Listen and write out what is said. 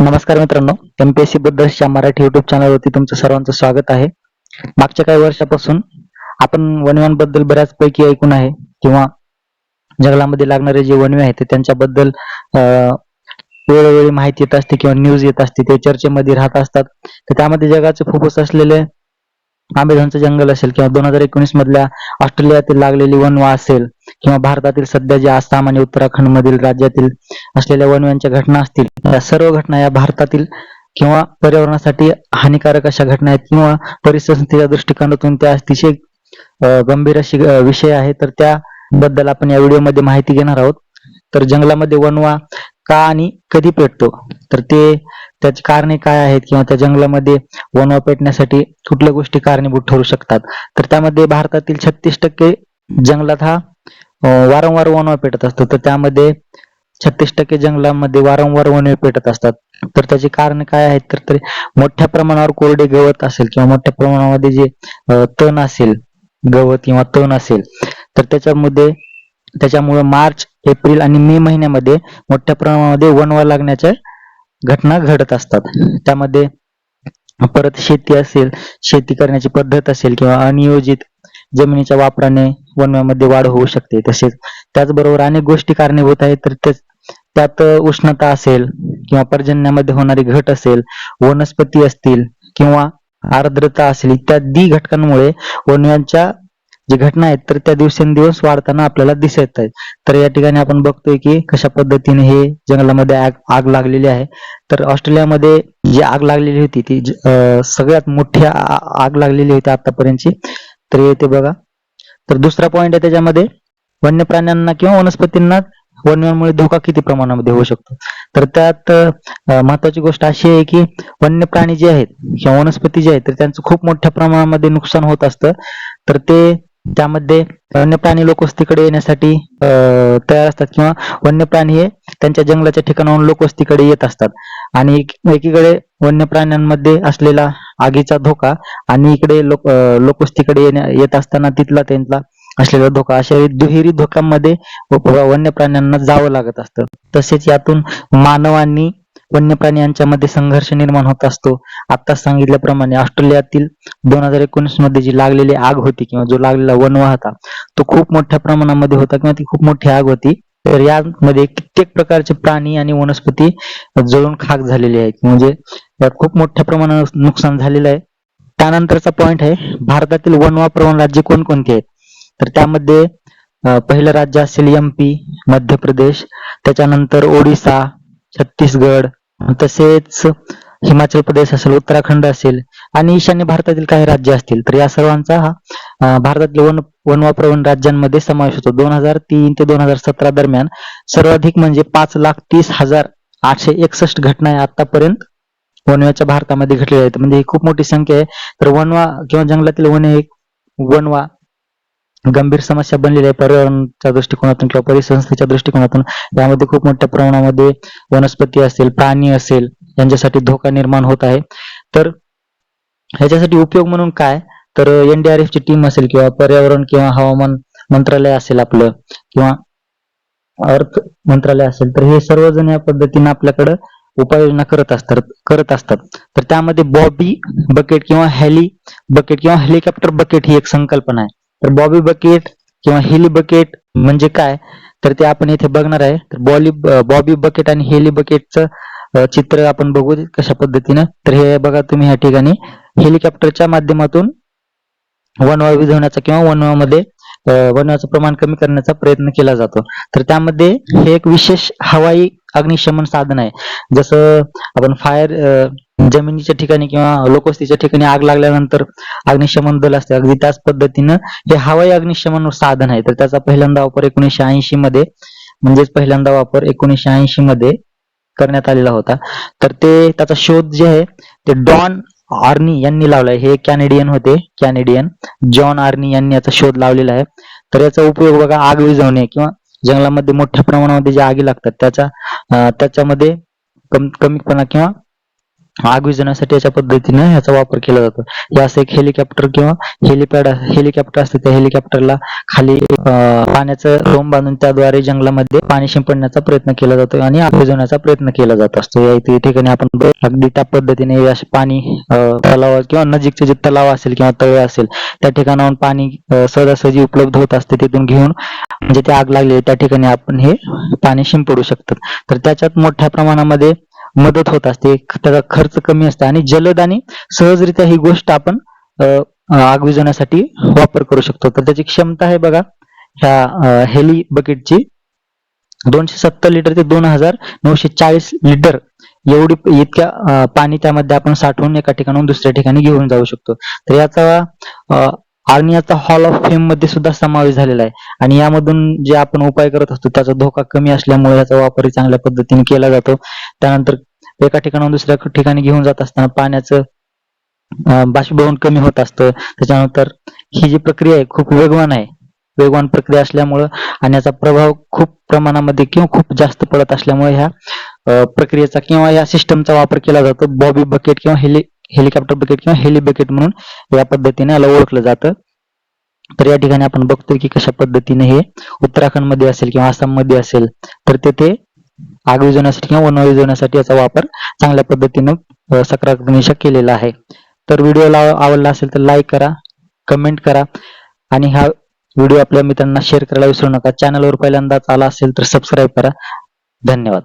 नमस्कार मित्रांनो एमपीएससी बद्दलच्या मराठी युट्यूब चॅनलवरती तुमचं सर्वांचं स्वागत आहे. मागच्या काही वर्षापासून आपण वनव्यांबद्दल बद्दल बऱ्याच पैकी ऐकून आहे किंवा जंगलामध्ये लागणारे जे वनवे आहेत त्यांच्याबद्दल वेळोवेळी माहिती येत असते किंवा न्यूज येत असते ते चर्चेमध्ये राहत असतात. तर त्यामध्ये जगाचे फुफ्फुस असलेले आंबेझानचं जंगल असेल किंवा दोन हजार एकोणीस मधल्या ऑस्ट्रेलियातील लागलेली वनवा असेल किंवा भारतातील सध्या जे आसाम आणि उत्तराखंड मधील राज्यातील असलेल्या वनव्यांच्या घटना असतील या सर्व घटना या भारतातील किंवा पर्यावरणासाठी हानिकारक अशा घटना आहेत किंवा परिसंस्थेच्या दृष्टिकोनातून त्या अतिशय गंभीर अशी विषय आहे तर त्याबद्दल आपण या व्हिडिओमध्ये माहिती घेणार आहोत. तर जंगलामध्ये वनवा का आणि कधी पेटतो? तर ते त्याची कारणे काय आहेत किंवा त्या जंगलामध्ये वनवा पेटण्यासाठी कुठल्या गोष्टी कारणीभूत ठरू शकतात? तर त्यामध्ये भारतातील छत्तीस टक्के जंगलात हा वारंवार वणवा पेटत असतो तर त्यामध्ये छत्तीस टक्के जंगलामध्ये वारंवार वणवे पेटत असतात. तर त्याची कारण काय आहेत? तर तरी मोठ्या प्रमाणावर कोरडे गवत असेल किंवा मोठ्या प्रमाणामध्ये जे तण असेल गवत किंवा तण असेल तर त्याच्यामध्ये त्याच्यामुळे मार्च एप्रिल आणि मे महिन्यामध्ये मोठ्या प्रमाणामध्ये वणवा लागण्याच्या घटना घडत असतात. त्यामध्ये परत शेती असेल शेती करण्याची पद्धत असेल किंवा अनियोजित जमिनीच्या वापराने वनव्यामध्ये वाढ होऊ शकते. तसेच त्याचबरोबर अनेक गोष्टी कारणीभूत आहेत तर ते- त्यात उष्णता असेल किंवा पर्जन्यामध्ये होणारी घट असेल वनस्पती असतील किंवा आर्द्रता असेल इत्यादी घटकांमुळे वनव्यांच्या जे घटना आहेत तर त्या दिवसेंदिवस वाढताना आपल्याला दिसत आहेत. तर या ठिकाणी आपण बघतोय की कशा पद्धतीने हे जंगलामध्ये आग आग लागलेली आहे. तर ऑस्ट्रेलियामध्ये जी आग लागलेली होती ती सगळ्यात मोठी आग लागलेली होती आतापर्यंतची. तर येते बघा. तर दुसरा पॉइंट आहे त्याच्यामध्ये वन्य प्राण्यांना किंवा वनस्पतींना वन्यांमुळे धोका किती प्रमाणामध्ये होऊ शकतो? तर त्यात महत्वाची गोष्ट अशी आहे की वन्य प्राणी जे आहेत किंवा वनस्पती जे आहेत तर त्यांचं खूप मोठ्या प्रमाणामध्ये नुकसान होत असतं. तर ते त्यामध्ये वन्य प्राणी लोकवस्तीकडे येण्यासाठी तयार असतात किंवा वन्य प्राणी हे त्यांच्या जंगलाच्या ठिकाणाहून लोकवस्तीकडे येत असतात. आणि एक- एकीकडे वन्य प्राण्यांमध्ये असलेला आगीचा धोका आणि इकडे लोक लोकवस्तीकडे येण्या येत असताना तिथला त्यांचा असलेला धोका अशा दुहेरी धोक्यांमध्ये वन्य प्राण्यांना जावं लागत असतं. तसेच यातून मानवांनी वन्य प्राणी यांच्यामध्ये संघर्ष निर्माण होत असतो. आता सांगितल्याप्रमाणे ऑस्ट्रेलियातील दोन हजार एकोणीसमध्ये जी लागलेली आग होती किंवा जो लागलेला वनवा होता तो खूप मोठ्या प्रमाणामध्ये होता किंवा ती खूप मोठी आग होती. तर यामध्ये कित्येक प्रकारचे प्राणी आणि वनस्पती जळून खाक झालेले आहेत म्हणजे यात खूप मोठ्या प्रमाणात नुकसान झालेलं आहे. त्यानंतरचा पॉइंट आहे भारतातील वनवा प्रवण राज्य कोणकोणती आहेत? तर त्यामध्ये पहिलं राज्य असेल एम पी मध्य प्रदेश त्याच्यानंतर ओडिसा छत्तीसगड तसेच हिमाचल प्रदेश असेल उत्तराखंड असेल आणि ईशान्य भारतातील काही राज्य असतील तर या सर्वांचा हा भारतातील वन वनवा प्रवण राज्यांमध्ये समावेश होतो. दोन हजार तीन ते दोन हजार सतरा दरम्यान सर्वाधिक म्हणजे पाच लाख तीस हजार आठशे एकसष्ट घटना या आतापर्यंत वनव्याच्या भारतामध्ये घडलेल्या आहेत. म्हणजे ही खूप मोठी संख्या आहे. तर वनवा किंवा जंगलातील वने एक वनवा गंभीर समस्या बनलेली आहे पर्यावरणाच्या दृष्टिकोनातून किंवा परिसंस्थेच्या दृष्टिकोनातून. यामध्ये खूप मोठ्या प्रमाणामध्ये वनस्पती असेल प्राणी असेल यांच्यासाठी धोका निर्माण होत आहे. तर ह्याच्यासाठी उपयोग म्हणून काय? तर एनडीआरएफ ची टीम असेल किंवा पर्यावरण किंवा हवामान मंत्रालय असेल आपलं किंवा अर्थ मंत्रालय असेल तर हे सर्वजण या पद्धतीने आपल्याकडं उपाययोजना करत असतात करत असतात. तर त्यामध्ये बॉबी बकेट किंवा हॅली बकेट किंवा हेलिकॉप्टर बकेट ही एक संकल्पना आहे. तर बॉबी बकेट किंवा हेली बकेट म्हणजे काय? तर ते आपण इथे बघणार आहे. तर बॉली बॉबी बकेट आणि हेली बकेटचं चित्र आपण बघू कशा पद्धतीनं. तर हे बघा तुम्ही ह्या ठिकाणी. हेलिकॉप्टरच्या माध्यमातून वनवा विझवण्याचा किंवा वनवामध्ये अं, वनवाचं प्रमाण कमी करण्याचा प्रयत्न केला जातो. तर त्यामध्ये हे एक विशेष हवाई अग्निशमन साधन आहे. जसं आपण फायर जमिनीच्या ठिकाणी किंवा लोकवस्तीच्या ठिकाणी आग लागल्यानंतर अग्निशमन दल असते. अगदी त्याच पद्धतीनं हे हवाई अग्निशमन साधन आहे. तर त्याचा पहिल्यांदा वापर एकोणीसशे ऐंशी मध्ये म्हणजेच पहिल्यांदा वापर एकोणीसशे ऐंशी मध्ये करण्यात आलेला होता. तर ते त्याचा शोध जे आहे ते डॉन आर्नी यांनी लावलाय. हे कॅनेडियन होते कॅनेडियन. जॉन आर्नी यांनी याचा शोध लावलेला आहे. तर याचा उपयोग बघा आग विझवणे किंवा जंगलामध्ये मोठ्या प्रमाणामध्ये ज्या आगी लागतात त्याचा त्याच्यामध्ये कम कमीपणा किंवा आग विझवण्यासाठी अशा पद्धतीने याचा वापर केला जातो. हे असं एक हेलिकॉप्टर किंवा हेलिपॅड हेलिकॉप्टर असते त्या हेलिकॉप्टरला खाली पाण्याचा पाण्याचं रोम बांधून त्याद्वारे जंगलामध्ये पाणी शिंपडण्याचा प्रयत्न केला जातो आणि आग विझवण्याचा प्रयत्न केला जात असतो. या ठिकाणी आपण अगदी त्या पद्धतीने असे पाणी तलाव किंवा नजीकचे जे तलाव असेल किंवा तळे असेल त्या ठिकाणाहून पाणी सहजासहजी उपलब्ध होत असते. तिथून घेऊन म्हणजे ते आग लागली त्या ठिकाणी आपण हे पाणी शिंपडू शकतात तर त्याच्यात मोठ्या प्रमाणामध्ये मदत होत असते त्याचा खर्च कमी असतो आणि जलद आणि सहजरित्या ही गोष्ट आपण अ, आग वापर करू शकतो. तर त्याची क्षमता आहे बघा ह्या हेली बकेटची. दोनशे सत्तर लिटर ते दोन हजार नऊशे चाळीस लिटर एवढी इतक्या पाणी त्यामध्ये आपण साठवून एका ठिकाणाहून दुसऱ्या ठिकाणी घेऊन जाऊ शकतो. तर याचा आणि याचा हॉल ऑफ फेममध्ये सुद्धा समावेश झालेला आहे. आणि यामधून जे आपण उपाय करत असतो त्याचा धोका कमी असल्यामुळे याचा वापरही चांगल्या पद्धतीने केला जातो. त्यानंतर एका ठिकाणाहून दुसऱ्या ठिकाणी घेऊन जात असताना पाण्याचं बाष्पीभवन कमी होत असतं. त्याच्यानंतर ही जी प्रक्रिया आहे खूप वेगवान आहे. वेगवान प्रक्रिया असल्यामुळं आणि याचा प्रभाव खूप प्रमाणामध्ये किंवा खूप जास्त पडत असल्यामुळे ह्या प्रक्रियेचा किंवा या सिस्टमचा वापर केला जातो. बॉबी बकेट किंवा हेली हेलिकॉप्टर बकेट किंवा हेली बकेट म्हणून या पद्धतीने याला ओळखलं जातं. तर या ठिकाणी आपण बघतोय की कशा पद्धतीने हे उत्तराखंडमध्ये असेल किंवा आसाममध्ये असेल तर तेथे आग विजवण्यासाठी किंवा वन विजवण्यासाठी याचा वापर चांगल्या पद्धतीनं सकारात्मक केलेला आहे. तर व्हिडिओ आवडला असेल तर लाईक करा कमेंट करा आणि हा व्हिडिओ आपल्या मित्रांना शेअर करायला विसरू नका. चॅनलवर पहिल्यांदाच आला असेल तर सबस्क्राईब करा. धन्यवाद.